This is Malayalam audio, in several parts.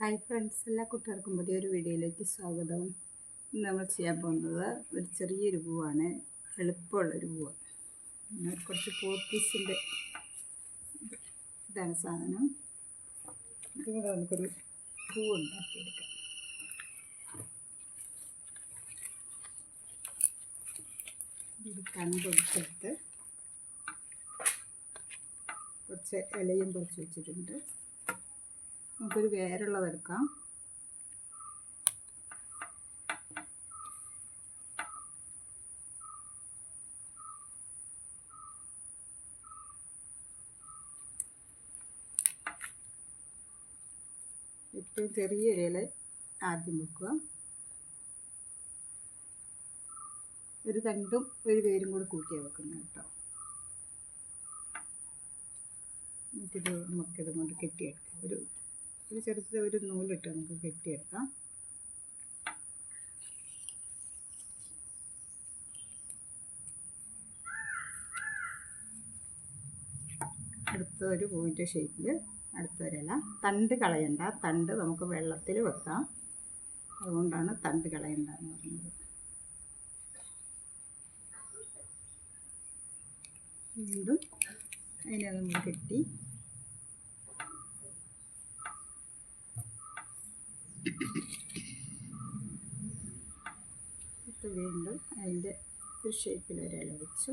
ഹായ് ഫ്രണ്ട്സ് എല്ലാ കുട്ടികൾക്കും പുതിയൊരു വീഡിയോയിലേക്ക് സ്വാഗതം. ഇന്ന് നമ്മൾ ചെയ്യാൻ പോകുന്നത് ഒരു ചെറിയൊരു പൂവാണ്. എളുപ്പമുള്ളൊരു പൂവ്. കുറച്ച് പോത്തീസിന്റെ ഇതാണ് സാധനം. ഇതുകൂടെ നമുക്കൊരു പൂ ഉണ്ടാക്കിയെടുക്കാം. കണ്ടൊടിച്ചെടുത്ത് കുറച്ച് ഇലയും കുറച്ച് വെച്ചിട്ടുണ്ട്. നമുക്കൊരു വേരുള്ളതെടുക്കാം ഏറ്റവും ചെറിയ ഇലയിൽ ആദ്യം വെക്കുക. ഒരു തണ്ടും ഒരു വേരും കൂടി കൂട്ടിയാണ് വെക്കുന്നത് കേട്ടോ. എന്നിട്ടിത് നമുക്കിത് കൊണ്ട് കെട്ടിയെടുക്കാം. ഒരു ഒരു ചെറുത് ഒരു നൂലിട്ട് നമുക്ക് കെട്ടിയെടുക്കാം. അടുത്ത ഒരു പൂവിന്റെ ഷേപ്പിൽ അടുത്തൊരില. തണ്ട് കളയണ്ട. തണ്ട് നമുക്ക് വെള്ളത്തിൽ വെക്കാം. അതുകൊണ്ടാണ് തണ്ട് കളയണ്ട എന്ന് പറയുന്നത് വീണ്ടും അതിനെ നമ്മൾ കെട്ടി ഇത് വീണ്ടും അതിന്റെ ഒരു ഷേപ്പിൽ ഒരില വെച്ചു.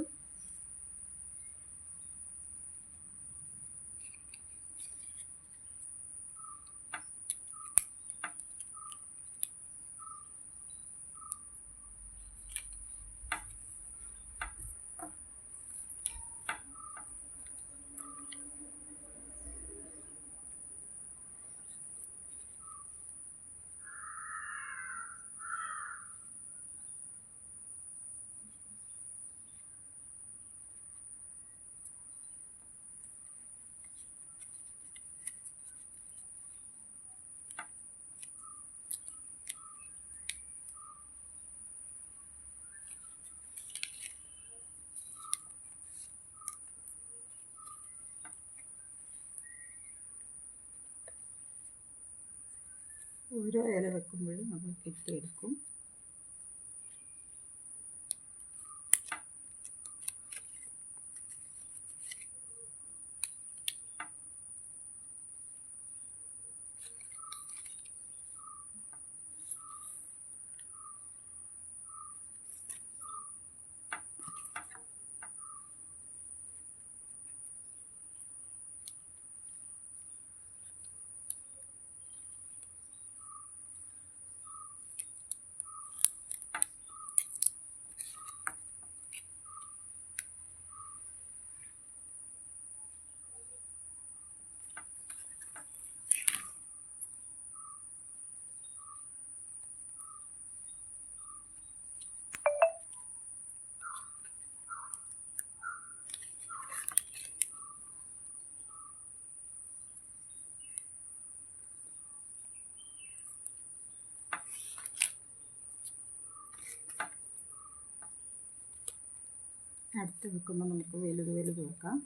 ഓരോ ഇല വെക്കുമ്പോഴും നമ്മൾ കെട്ടിയെടുക്കും അടുത്ത് വെക്കുമ്പോൾ നമുക്ക് വലുത് വലുത് വെക്കാം.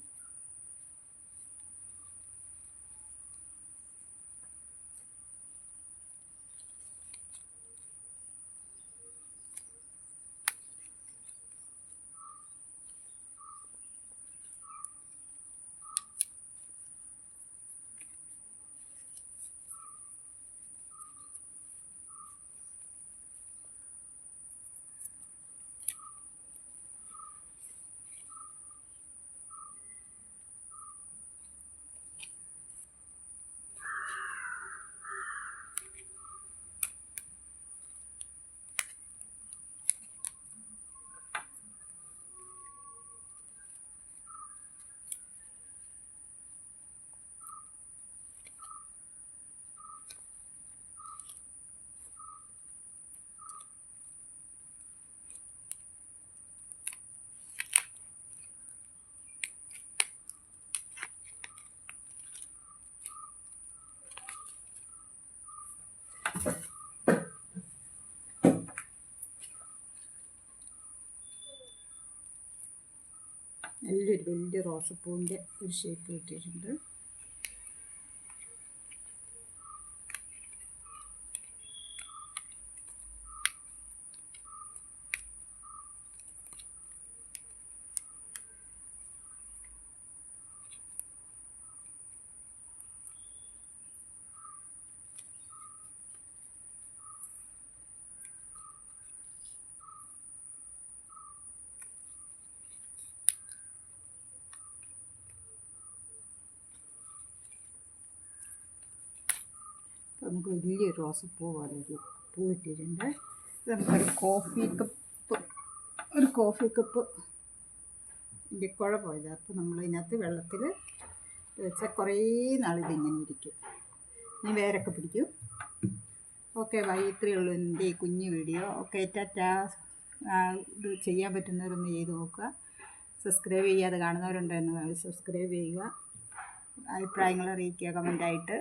നല്ലൊരു വലിയ റോസപ്പൂവിന്റെ ഒരു ഷേപ്പ് കിട്ടിയിട്ടുണ്ട്. നമുക്ക് വലിയൊരു റോസപ്പൂ പോലെ ഒരു പൂ ഇട്ടിട്ടുണ്ട് ഇത് നമുക്കൊരു കോഫി കപ്പ് ഒരു കോഫി കപ്പ് ഇതിന്റെ കുഴ പോയത്. അപ്പോൾ നമ്മൾ ഇതിനകത്ത് വെള്ളത്തിൽ വെച്ചാൽ കുറേ നാളിതിങ്ങനെ ഇരിക്കും. ഇനി വേരൊക്കെ പിടിക്കും. ഓക്കെ ബൈ ഇത്രയേ ഉള്ളൂ എന്റെ ഈ കുഞ്ഞു വീഡിയോ. ഓക്കെ ടാറ്റാ. ഇത് ചെയ്യാൻ പറ്റുന്നവരൊന്ന് ചെയ്ത് നോക്കുക. സബ്സ്ക്രൈബ് ചെയ്യാതെ കാണുന്നവരുണ്ടെന്ന് സബ്സ്ക്രൈബ് ചെയ്യുക. അഭിപ്രായങ്ങൾ അറിയിക്കുക കമന്റായിട്ട്.